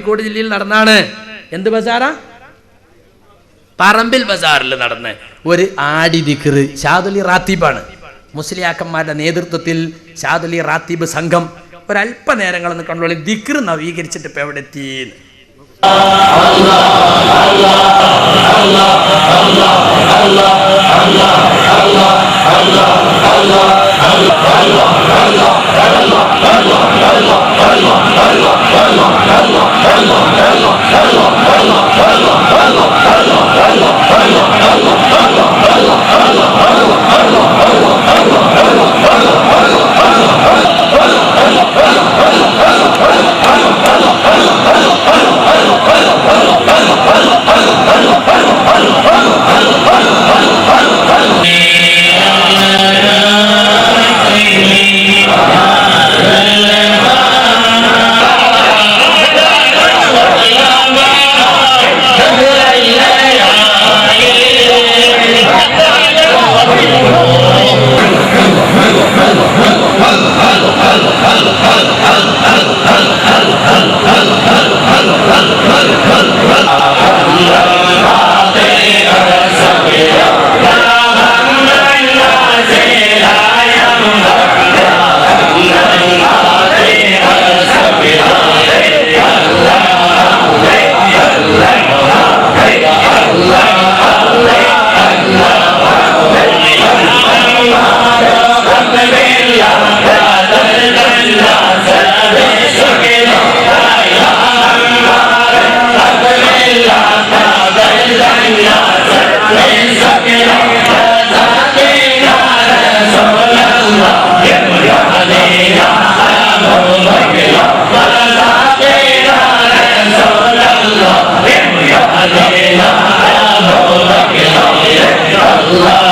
കോഴിക്കോട് ജില്ലയിൽ നടന്നാണ്. എന്ത് ബസാറാ? പറമ്പിൽ ബസാറിൽ നടന്ന് ഒരു ആടി ദിക്റ് ഷാദുലി റാത്തീബാണ്. മുസ്ലിയാക്കന്മാരുടെ നേതൃത്വത്തിൽ ഷാദുലി റാത്തീബ് സംഘം ഒരല്പനേരങ്ങളൊന്ന് കണ്ടോളി. ദിക്റ് നവീകരിച്ചിട്ട് ഇപ്പൊ എവിടെ എത്തി Allah আল্লাহ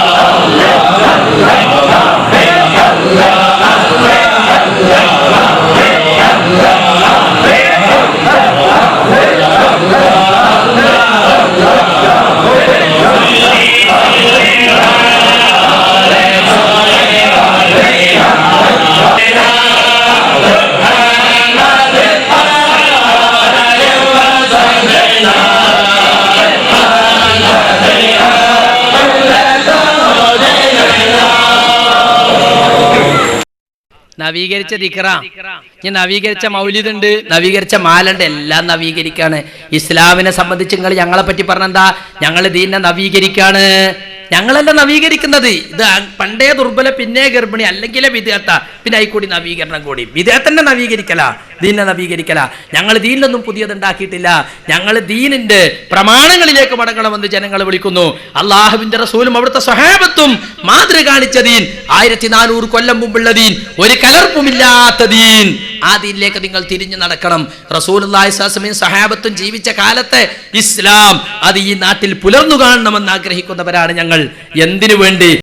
നവീകരിച്ച ദിക്റ. ഞാൻ നവീകരിച്ച മൗലിദുണ്ട്. നവീകരിച്ച മാലുണ്ട്. എല്ലാം നവീകരിക്കാണ്. ഇസ്ലാമിനെ സംബന്ധിച്ച് നിങ്ങൾ ഞങ്ങളെ പറ്റി പറഞ്ഞെന്താ? ഞങ്ങൾ ദീനെ നവീകരിക്കാണ്. ഞങ്ങളല്ല നവീകരിക്കുന്നത്? ഇത് പണ്ടേ ദുർബല പിന്നെ ഗർഭിണി അല്ലെങ്കിൽ വിധേയത്ത. പിന്നെ ആയിക്കൂടി നവീകരണം കൂടി. വിദേഹത്തന്നെ നവീകരിക്കല ദീനെ നവീകരിക്കല. ഞങ്ങൾ ദീനിലൊന്നും പുതിയത് ഉണ്ടാക്കിയിട്ടില്ല ഞങ്ങൾ ദീനിന്റെ പ്രമാണങ്ങളിലേക്ക് മടങ്ങണമെന്ന് ജനങ്ങൾ വിളിക്കുന്നു. അള്ളാഹുവിന്റെ റസൂലും അവിടുത്തെ സഹാബത്തും മാതൃ കാണിച്ച ദീൻ. ആയിരത്തി നാനൂറ് കൊല്ലം മുമ്പുള്ള ദീൻ. ഒരു കലർപ്പുമില്ലാത്ത ദീൻ. ആ ദീനിലേക്ക് നിങ്ങൾ തിരിഞ്ഞു നടക്കണം. റസൂലും സഹാബത്തും ജീവിച്ച കാലത്തെ ഇസ്ലാം അത് ഈ നാട്ടിൽ പുലർന്നു കാണണമെന്ന് ആഗ്രഹിക്കുന്നവരാണ് ഞങ്ങൾ. എന്തിനു വേണ്ടി?